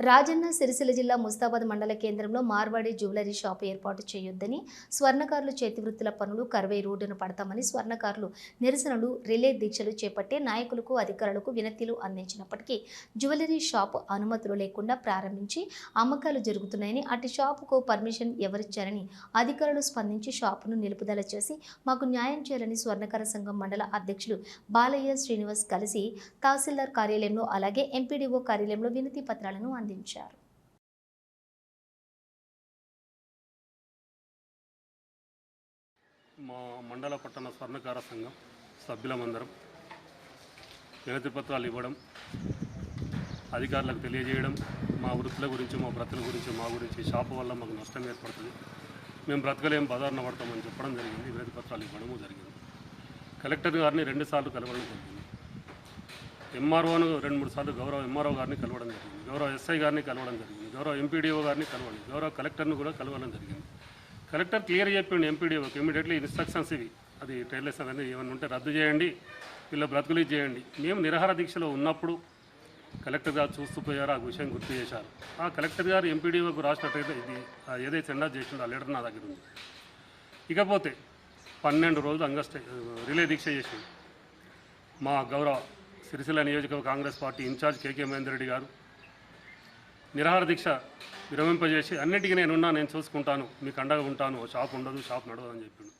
రాజన్న సిరిసిల్ల జిల్లా ముస్తాబాద్ మండల కేంద్రంలో మార్వాడి జ్యువెలరీ షాప్ ఏర్పాటు చేయొద్దని స్వర్ణకారులు చేతివృత్తుల పనులు కర్వే రోడ్డును పడతామని స్వర్ణకారులు నిరసనలు రిలే దీక్షలు చేపట్టే నాయకులకు అధికారులకు వినతిలు అందించినప్పటికీ జ్యువెలరీ షాప్ అనుమతులు లేకుండా ప్రారంభించి అమ్మకాలు జరుగుతున్నాయని అటు షాపుకు పర్మిషన్ ఎవరిచ్చారని అధికారులు స్పందించి షాపును నిలుపుదల చేసి మాకు న్యాయం చేయాలని స్వర్ణకార సంఘం మండల అధ్యక్షులు బాలయ్య శ్రీనివాస్ కలిసి తహసీల్దార్ కార్యాలయంలో అలాగే ఎంపీడీఓ కార్యాలయంలో వినతి పత్రాలను అందించారు. మా మండల పట్టణ స్వర్ణకార సంఘం సభ్యులమందరం వినతి పత్రాలు ఇవ్వడం అధికారులకు తెలియజేయడం మా వృత్తుల గురించి మా బ్రతుల గురించి మా గురించి షాపు వల్ల మాకు నష్టం ఏర్పడుతుంది. మేము బ్రతకలేం బదారణ పడతామని చెప్పడం జరిగింది. వినతి పత్రాలు ఇవ్వడము జరిగింది. కలెక్టర్ గారిని రెండుసార్లు కలవడం జరిగింది. ఎంఆర్ఓను రెండు మూడు సార్లు గౌరవ ఎంఆర్ఓ గారిని కలవడం జరిగింది. గౌరవ ఎస్ఐ గారిని కలవడం జరిగింది. గౌరవ ఎంపీడీఓ గారిని కలవడం గౌరవ కలెక్టర్ను కూడా కలవడం జరిగింది. కలెక్టర్ క్లియర్ చెప్పిండు ఎంపీడీఓకి ఇమీడియట్లీ ఇన్స్ట్రక్షన్స్ ఇవి. అది ట్రైలర్స్ అనేది ఏమైనా ఉంటే రద్దు చేయండి. వీళ్ళ బ్రతుకులు చేయండి. మేము నిరహార దీక్షలో ఉన్నప్పుడు కలెక్టర్ గారు చూస్తూ పోయారు ఆ విషయం గుర్తు చేశారు. ఆ కలెక్టర్ గారు ఎంపీడీఓకు రాసినట్టయితే ఇది. ఏదైతే సెండా చేసిండో ఆ లెటర్ నా దగ్గర ఉంది. ఇకపోతే పన్నెండు రోజులు అంగస్ట్ రిలే దీక్ష చేసింది మా గౌరవ సిరిసిల్ల నియోజకవర్గ Congress party in charge KK Mahender Reddy గారు. నిరాహార దీక్ష విరమింపజేసి అన్నిటికీ నేనున్నా నేను చూసుకుంటాను మీకు అండగా ఉంటాను షాప్ ఉండదు షాప్ నడవదు అని చెప్పిండు.